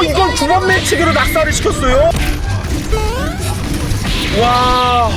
오 이걸 두 번 매치기로 낙사를 시켰어요? 와.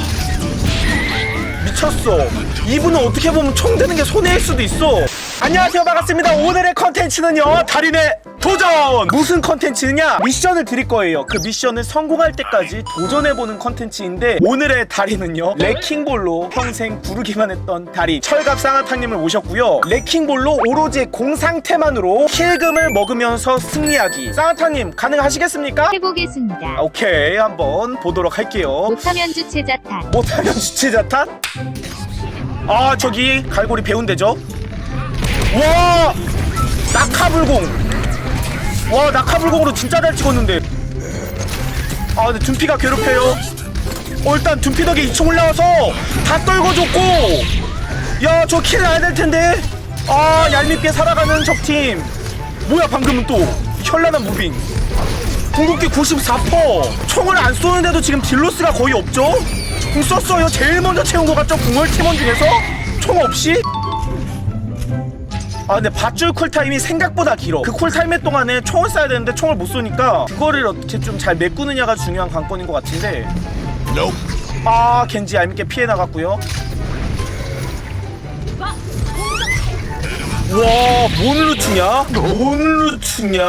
미쳤어. 이분은 어떻게 보면 총 드는 게 손해일 수도 있어 안녕하세요 반갑습니다 오늘의 컨텐츠는요 달인의 도전 무슨 컨텐츠냐 미션을 드릴 거예요 그 미션을 성공할 때까지 도전해보는 컨텐츠인데 오늘의 달인은요 레킹볼로 평생 부르기만 했던 달인 철갑 쌍화탕님을 모셨고요 레킹볼로 오로지 공 상태만으로 킬금을 먹으면서 승리하기 쌍화탕님 가능하시겠습니까? 해보겠습니다. 아, 오케이 한번 보도록 할게요 못하면 주체자 탓. 못하면 주체자 탓? 아 저기 갈고리 배운 데죠? 와! 낙하불공. 와 낙하불공으로 진짜 잘 찍었는데. 아 근데 둔피가 괴롭혀요. 어 일단 둔피 덕에 2층 올라와서 다 떨궈줬고. 야 저 킬 나야 될 텐데. 아 얄밉게 살아가는 적팀. 뭐야 방금은 또. 현란한 무빙. 궁극기 94% 총을 안 쏘는데도 지금 딜로스가 거의 없죠? 궁 썼어요. 제일 먼저 채운 것 같죠? 궁을 팀원 중에서? 총 없이? 아 근데 밧줄 쿨타임이 생각보다 길어 그 쿨타임 동안에 총을 쏴야 되는데 총을 못 쏘니까 그거를 어떻게 좀 잘 메꾸느냐가 중요한 관건인 것 같은데 아 겐지 얄밉게 피해 나갔고요 와, 뭔 루트냐? 뭔 루트냐?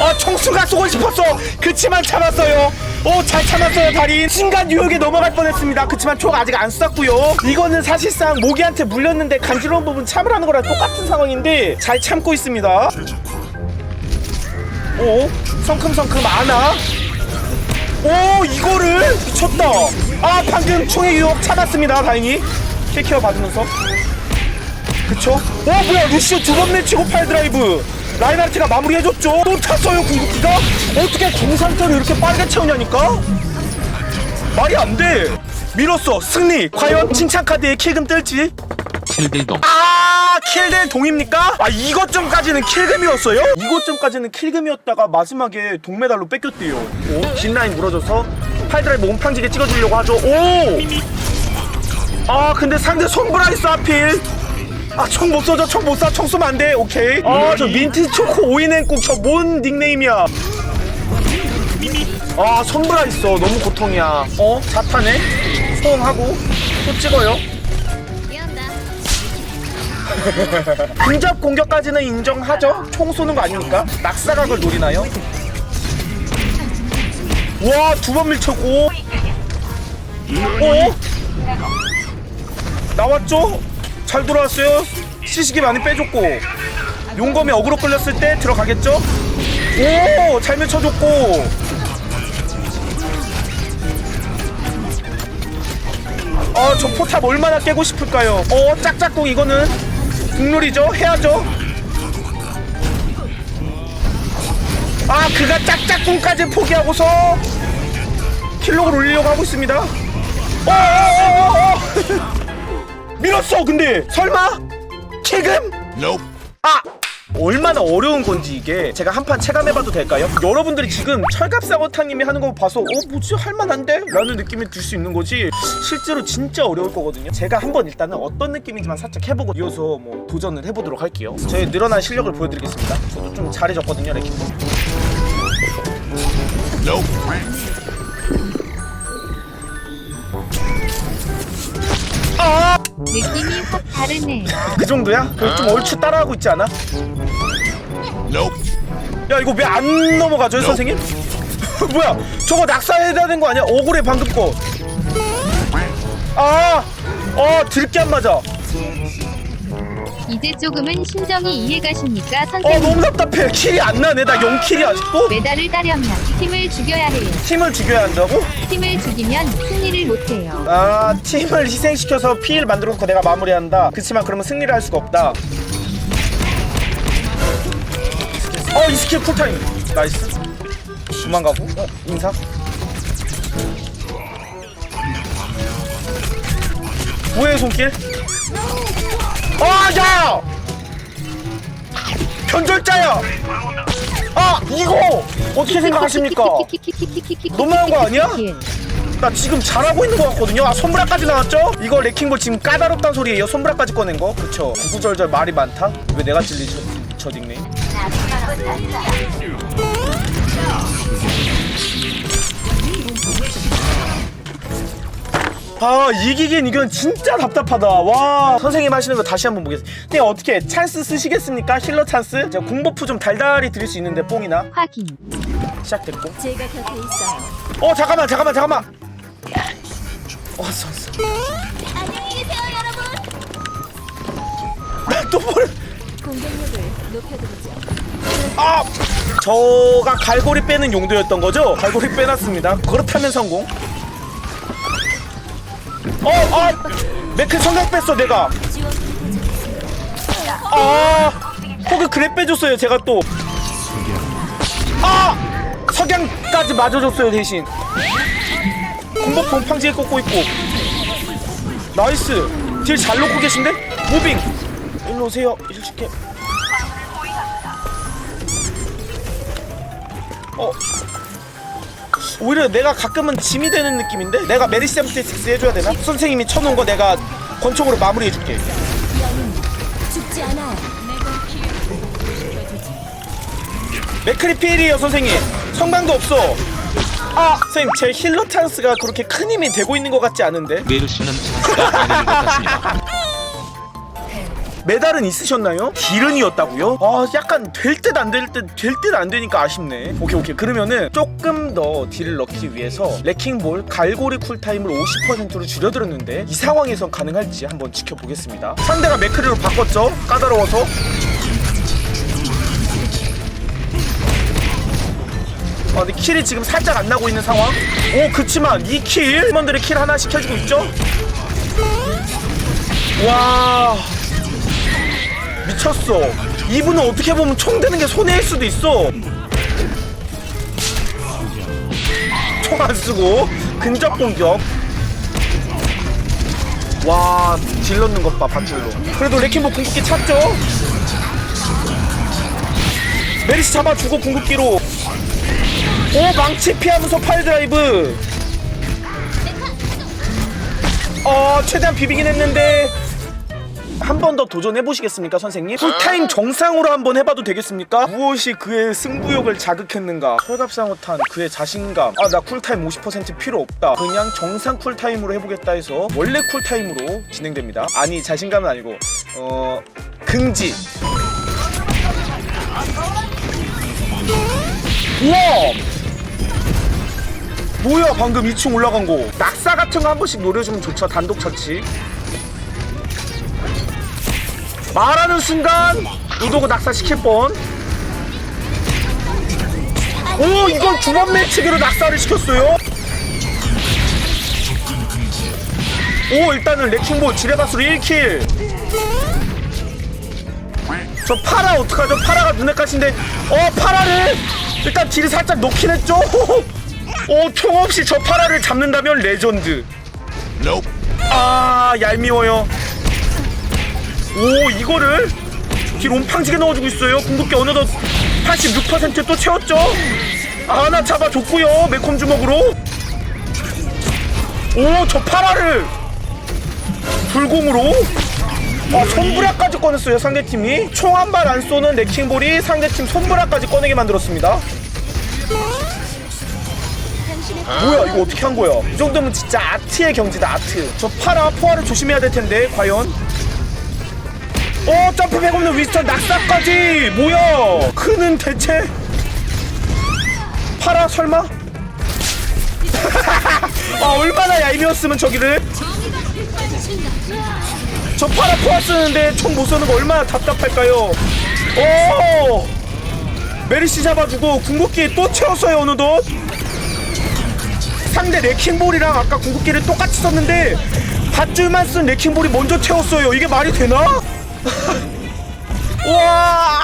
아, 청수가 쏘고 싶었어! 그치만 참았어요! 오, 잘 참았어요, 달인! 순간 유혹에 넘어갈 뻔했습니다. 그치만 총 아직 안 쐈고요. 이거는 사실상 모기한테 물렸는데 간지러운 부분 참으라는 거랑 똑같은 상황인데 잘 참고 있습니다. 오, 성큼성큼 안아? 오, 이거를 미쳤다! 아, 방금 총의 유혹 참았습니다, 다행히. 킬케어 받으면서. 그쵸? 어 뭐야 루시오 두 번 내치고 팔 드라이브 라인하르트가 마무리해줬죠. 또 찼어요 궁극기가? 어떻게 궁상태를 이렇게 빠르게 채우냐니까? 말이 안돼. 밀었어. 승리. 과연 칭찬 카드에 킬금 뜰지? 킬딜동. 아 킬된 동입니까? 아 이것 점까지는 킬금이었어요? 이것 점까지는 킬금이었다가 마지막에 동메달로 뺏겼대요. 오, 긴 라인 물어줘서 팔드라이브 몸팡지게 찍어주려고 하죠. 오! 아 근데 상대 손브라이스 하필 아 총 못 쏘죠? 총 못 쏴? 총 쏘면 안 돼. 오케이. 아 저 민트 초코 오이냉국 저 뭔 닉네임이야? 아 손브라 있어. 너무 고통이야. 어? 자타네? 소음하고? 또 찍어요? 근접 공격까지는 인정하죠? 총 쏘는 거 아니니까? 낙사각을 노리나요? 와 두 번 밀쳤고. 어? 나왔죠? 잘 돌아왔어요. 시식이 많이 빼줬고 용검이 어그로 끌렸을 때 들어가겠죠? 오! 잘 밀쳐줬고 아, 저 포탑 얼마나 깨고 싶을까요? 어, 짝짝꿍 이거는 국룰이죠? 해야죠? 아, 그가 짝짝꿍까지 포기하고서 킬록을 올리려고 하고 있습니다. 어, 어, 어, 어, 어. 밀었어 근데. 설마? 킬금? 아 얼마나 어려운 건지 이게 제가 한 판 체감해봐도 될까요? 여러분들이 지금 철갑사고타님이 하는 거 봐서 어 뭐지? 할만한데? 라는 느낌이 들 수 있는 거지. 실제로 진짜 어려울 거거든요. 제가 한번 일단은 어떤 느낌인지만 살짝 해보고 이어서 뭐 도전을 해보도록 할게요. 저의 늘어난 실력을 보여드리겠습니다. 저도 좀 잘해졌거든요 레킹볼 아! 느낌이 확 다르네요. 그 정도야? 그럼 좀 얼추 따라하고 있지 않아? 야 이거 왜 안 넘어가죠 선생님? 뭐야 저거 낙사해야 되는 거 아니야? 억울해 방금 거 아! 어 들게 안 맞아 이제 조금은 심정이 이해가십니까, 어 선생님? 너무 답답해 킬이 안 나네 나 0킬이 아직도? 메달을 따려면 팀을 죽여야 해요. 팀을 죽여야 한다고? 팀을 죽이면 승리를 못해요. 아 팀을 희생시켜서 피를 만들어 놓고 내가 마무리한다 그치만 그러면 승리를 할 수가 없다 어 이 스킬 쿨타임 나이스 도망가고 어 인사 뭐해 손길 아야 변절자야 아 이거 어떻게 생각하십니까 너무한 거 아니야? 나 지금 잘하고 있는 것 같거든요. 아 손브라까지 나왔죠? 이거 레킹볼 지금 까다롭단 소리예요. 손브라까지 꺼낸 거. 그쵸? 구구절절 말이 많다. 왜 내가 찔리죠? 저 닉네임. 아 이기긴 이건 진짜 답답하다 와 선생님 하시는 거 다시 한번 보겠습니다 근데 어떻게 찬스 쓰시겠습니까 힐러 찬스 제가 공버프 좀 달달이 드릴 수 있는데 뽕이나 확인. 시작됐고 제가 곁에 있어요. 어 잠깐만 잠깐만 잠깐만 왔어 왔어 안녕히 계세요, 여러분. 나또 뭘 공격력을 높여드리죠. 아! 저가 갈고리 빼는 용도였던 거죠? 갈고리 빼놨습니다. 그렇다면 성공. 어, 아! 매크 성각 뺐어, 내가. 아! 호그 그래 빼줬어요, 제가 또. 아! 석양까지 맞아줬어요, 대신. 공복품 팡지에 꽂고 있고. 나이스. 딜 잘 놓고 계신데? 무빙. 일로 오세요. 일 줄게. 어. 오히려 내가 가끔은 짐이 되는 느낌인데? 내가 메리시 샘스틱스 해줘야 되나? 선생님이 쳐놓은 거 내가 권총으로 마무리해줄게. 죽지. 맥크리 필이에요 선생님 성방도 없어 아 선생님 제 힐러 찬스가 그렇게 큰 힘이 되고 있는 것 같지 않은데 메르시는 것 같습니다. 메달은 있으셨나요? 딜은이었다고요? 아 약간 될 듯 안 될 듯 될 듯 안 되니까 아쉽네 오케이 오케이 그러면은 조금 더 딜을 넣기 위해서 레킹볼 갈고리 쿨타임을 50%로 줄여들었는데 이 상황에선 가능할지 한번 지켜보겠습니다 상대가 맥크리로 바꿨죠? 까다로워서 아 근데 킬이 지금 살짝 안 나고 있는 상황 오 그치만 이 킬 팀원들의 킬 하나 시켜주고 있죠? 와 미쳤어. 이분은 어떻게 보면 총 드는 게 손해일 수도 있어. 총 안 쓰고 근접 공격. 와딜 넣는 것봐 밧줄로. 그래도 레킹보 궁극기 찾죠? 메리시 잡아주고 궁극기로. 오 망치 피하면서 파이드라이브. 어 최대한 비비긴 했는데 한 번 더 도전해 보시겠습니까, 선생님? 풀타임 정상으로 한 번 해봐도 되겠습니까? 무엇이 그의 승부욕을 자극했는가? 철갑상어탄 그의 자신감. 아, 나 쿨타임 50% 필요 없다. 그냥 정상 쿨타임으로 해보겠다 해서 원래 쿨타임으로 진행됩니다. 아니, 자신감은 아니고 어 긍지. 우와! 뭐야 방금 2층 올라간 거 낙사 같은 거 한 번씩 노려주면 좋죠 단독 처치 말하는 순간 루도가 낙사시킬 뻔. 오 이걸 두 번 매치기로 낙사를 시켰어요. 오 일단은 레킹볼 지뢰바스로 1킬. 저 파라 어떡하죠? 파라가 눈에 까신데 어 파라를 일단 딜을 살짝 놓긴 했죠? 오총 없이 저 파라를 잡는다면 레전드. 아 얄미워요. 오 이거를 길 옴팡지게 넣어주고 있어요. 궁극기 어느덧 86%또 채웠죠? 아, 하나 잡아줬고요 매콤 주먹으로. 오 저 파라를 불공으로. 아 손브라까지 꺼냈어요 상대팀이. 총 한 발 안 쏘는 레킹볼이 상대팀 손브라까지 꺼내게 만들었습니다. 뭐야 이거 어떻게 한 거야? 이 정도면 진짜 아트의 경지다 아트. 저 파라 포화를 조심해야 될 텐데 과연 어 점프 백 없는 위스턴 낙사까지! 뭐야? 그는 대체? 파라 설마? 아 얼마나 얄미웠으면 저기를? 저 파라 포화 쓰는데 총 못 쏘는 거 얼마나 답답할까요? 오! 메리시 잡아주고 궁극기 또 채웠어요 어느덧. 상대 레킹볼이랑 아까 궁극기를 똑같이 썼는데 밧줄만 쓴 레킹볼이 먼저 채웠어요. 이게 말이 되나? 와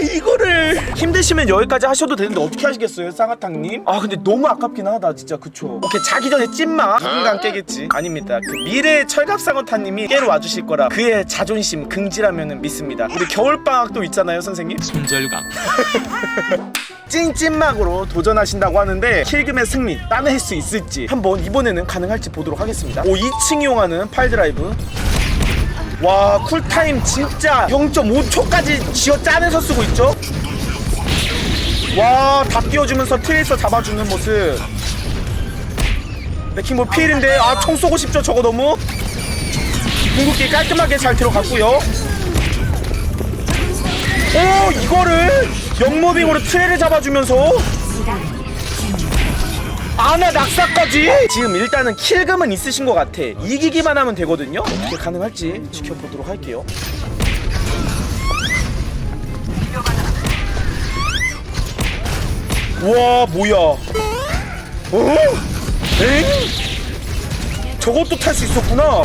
이거를. 힘드시면 여기까지 하셔도 되는데 어떻게 하시겠어요 쌍화탕님? 아 근데 너무 아깝긴 하다 진짜. 그쵸? 오케이 자기 전에 찐마. 누군가 깨겠지. 아닙니다. 그 미래의 철갑쌍화탕님이 깨러 와주실 거라 그의 자존심 긍지라면 믿습니다. 우리 겨울방학 도 있잖아요 선생님? 손절강 찐찐막으로 도전하신다고 하는데 킬금의 승리 따낼 수 있을지 한번 이번에는 가능할지 보도록 하겠습니다. 오 2층 이용하는 파일드라이브 와 쿨타임 진짜 0.5초까지 쥐어 짜내서 쓰고 있죠? 와다 띄워주면서 트레이서 잡아주는 모습. 레킹볼 필인데 아 총 쏘고 싶죠 저거 너무? 궁극기 깔끔하게 잘 들어갔고요. 오 이거를 영모빙으로 트레를 잡아주면서 아나 낙사까지? 지금 일단은 킬금은 있으신 것 같아. 이기기만 하면 되거든요? 어떻게 가능할지 지켜보도록 할게요. 와 뭐야? 어? 엥? 저것도 탈 수 있었구나.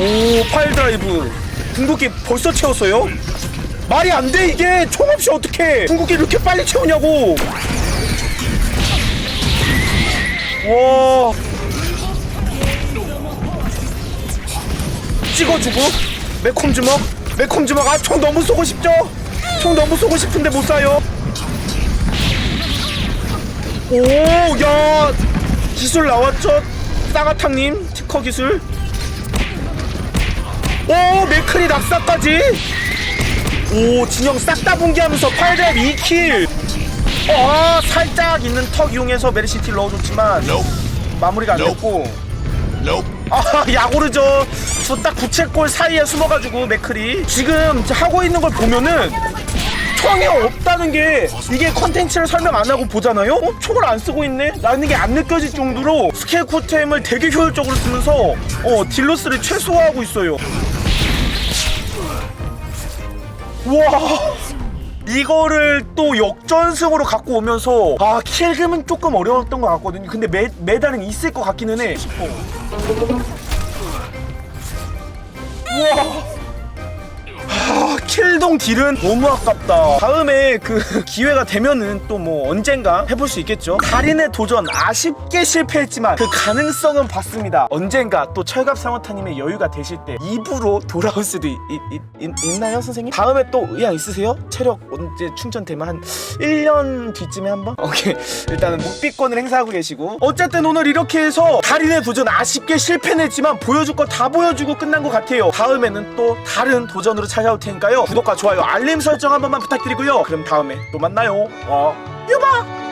오 파일 드라이브. 궁극기 벌써 채웠어요? 말이 안 돼 이게. 총 없이 어떻게 궁극기 이렇게 빨리 채우냐고 와 찍어주고. 매콤 주먹. 매콤 주먹. 아 총 너무 쏘고 싶죠? 총 너무 쏘고 싶은데 못 쏴요. 오야. 기술 나왔죠? 싸가탕님 특허 기술. 오 맥크리 낙사까지. 오 진영 싹 다 붕괴하면서 8렙 2킬 아 살짝 있는 턱 이용해서 메리시티 넣어줬지만 마무리가 안 됐고 아 야구르죠 저딱 부채꼴 사이에 숨어가지고 맥크리 지금 하고 있는 걸 보면은 총이 없다는 게 이게 컨텐츠를 설명 안 하고 보잖아요? 어? 총을 안 쓰고 있네? 라는 게 안 느껴질 정도로 스케일 쿠템을 되게 효율적으로 쓰면서 어 딜로스를 최소화하고 있어요 와 이거를 또 역전승으로 갖고 오면서 아 킬금은 조금 어려웠던 것 같거든요. 근데 메, 메달은 있을 것 같기는 해. 우와 아, 킬동 딜은 너무 아깝다. 다음에 그 기회가 되면은 또 뭐 언젠가 해볼 수 있겠죠. 달인의 도전 아쉽게 실패했지만 그 가능성은 봤습니다. 언젠가 또 철갑 상어타님의 여유가 되실 때 입으로 돌아올 수도 있, 있, 있, 있나요, 선생님? 다음에 또 의향 있으세요? 체력 언제 충전되면 한 1년 뒤쯤에 한번? 오케이. 일단은 묵비권을 행사하고 계시고 어쨌든 오늘 이렇게 해서 달인의 도전 아쉽게 실패했지만 보여줄 거 다 보여주고 끝난 것 같아요. 다음에는 또 다른 도전으로 찾아올 테니까요. 구독과 좋아요, 알림 설정 한 번만 부탁드리고요. 그럼 다음에 또 만나요. 어, 유바!